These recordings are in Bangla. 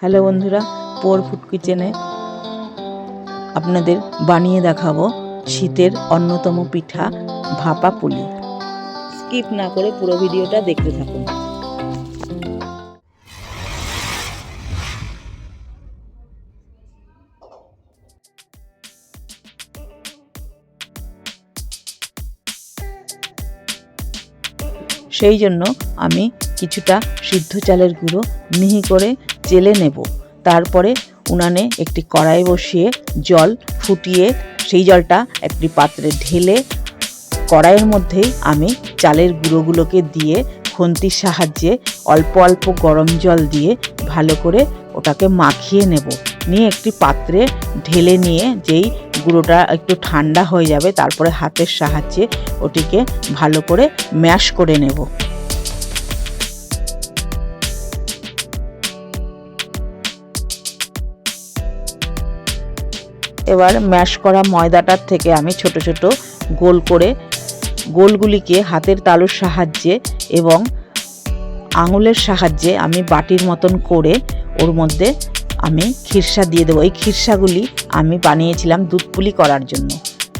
হ্যালো বন্ধুরা, পোর ফুড কিচেনে আপনাদের বানিয়ে দেখাবো শীতের অন্যতম পিঠা ভাপা পুলি। স্কিপ না করে পুরো ভিডিওটা দেখতে থাকুন। সেই জন্য আমি কিছুটা সিদ্ধ চালের গুঁড়ো মিহি করে চেলে নেব। তারপরে উনানে একটি কড়াই বসিয়ে জল ফুটিয়ে সেই জলটা একটি পাত্রে ঢেলে কড়াইয়ের মধ্যেই আমি চালের গুঁড়োগুলোকে দিয়ে খুন্তির সাহায্যে অল্প অল্প গরম জল দিয়ে ভালো করে ওটাকে মাখিয়ে নেব। নিয়ে একটি পাত্রে ঢেলে নিয়ে যেই গুঁড়োটা একটু ঠান্ডা হয়ে যাবে, তারপরে হাতের সাহায্যে ওটিকে ভালো করে ম্যাশ করে নেব। এবার ম্যাশ করা ময়দাটার থেকে আমি ছোট ছোট গোল করে গোলগুলিকে হাতের তালুর সাহায্যে এবং আঙুলের সাহায্যে আমি বাটির মতন করে ওর মধ্যে আমি খিরসা দিয়ে দেবো। এই খিরসাগুলি আমি বানিয়েছিলাম দুধ পুলি করার জন্য।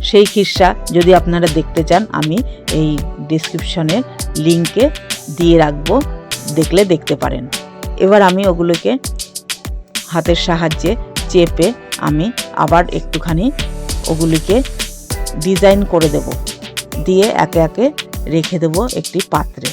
সেই খিরসা যদি আপনারা দেখতে চান, আমি এই ডিসক্রিপশনে লিংকে দিয়ে রাখব। দেখলে দেখতে পারেন। এবার আমি ওগুলোকে হাতের সাহায্যে চেপে আমি আবার একটুখানি ওগুলিকে ডিজাইন করে দেব। দিয়ে একে একে রেখে দেব একটি পাত্রে।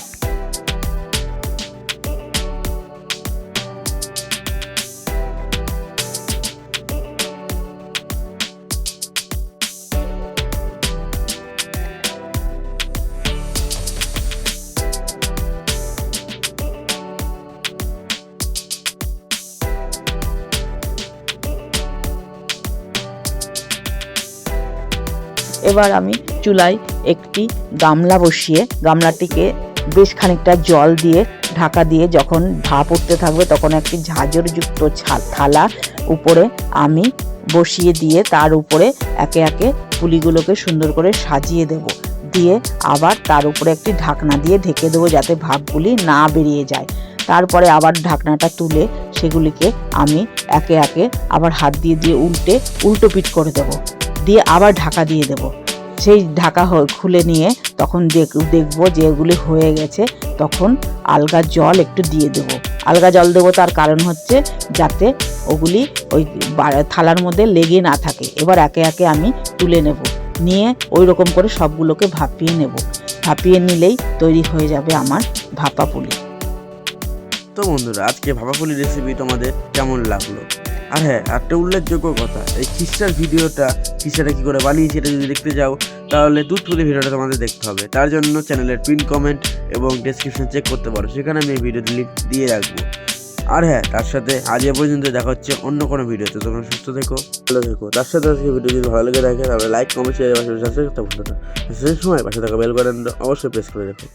এবার আমি চুলায় একটি গামলা বসিয়ে গামলাটিকে বেশ খানিকটা জল দিয়ে ঢাকা দিয়ে যখন ভাপ উঠতে থাকবে তখন একটি ঝাঁঝরযুক্ত থালা উপরে আমি বসিয়ে দিয়ে তার উপরে একে একে পুলিগুলোকে সুন্দর করে সাজিয়ে দেব। দিয়ে আবার তার উপরে একটি ঢাকনা দিয়ে ঢেকে দেবো যাতে ভাপগুলি না বেরিয়ে যায়। তারপরে আবার ঢাকনাটা তুলে সেগুলিকে আমি একে একে আবার হাত দিয়ে দিয়ে উল্টে উল্টো পিট করে দেবো। দিয়ে আবার ঢাকা দিয়ে দেব। সেই ঢাকা খুলে নিয়ে তখন দেখ- দেখব যে এগুলি হয়ে গেছে, তখন আলগা জল একটু দিয়ে দেব। আলগা জল দেবো তার কারণ হচ্ছে যাতে ওগুলি ওই থালার মধ্যে লেগে না থাকে। এবার একে একে আমি তুলে নেব। নিয়ে ওই রকম করে সবগুলোকে ভাপিয়ে নেব। ভাপিয়ে নিলেই তৈরি হয়ে যাবে আমার ভাপা পুলি। তো বন্ধুরা, আজকে ভাপা পুলি রেসিপি তোমাদের কেমন লাগল? আর হ্যাঁ একটা উল্লেখযোগ্য কথা, এই খিস্টার ভিডিওটা খিস্টাটা কী করে বানিয়েছি এটা যদি দেখতে যাও, তাহলে দুধ পুলি ভিডিওটা তোমাদের দেখতে হবে। তার জন্য চ্যানেলের পিন কমেন্ট এবং ডেসক্রিপশন চেক করতে পারো, সেখানে আমি এই ভিডিওটি লিঙ্ক দিয়ে রাখব। আর হ্যাঁ তার সাথে আজ এ পর্যন্ত দেখা হচ্ছে অন্য কোনো ভিডিওতে, তোমরা সুস্থ থেকো, ভালো থেকো। তার সাথে আজকে ভিডিও যদি ভালো লেগে থাকে, তাহলে লাইক কমেন্ট শেয়ার পাশে সময় পাশে থাকা বেল বাটনটা অবশ্যই প্রেস করে রেখো।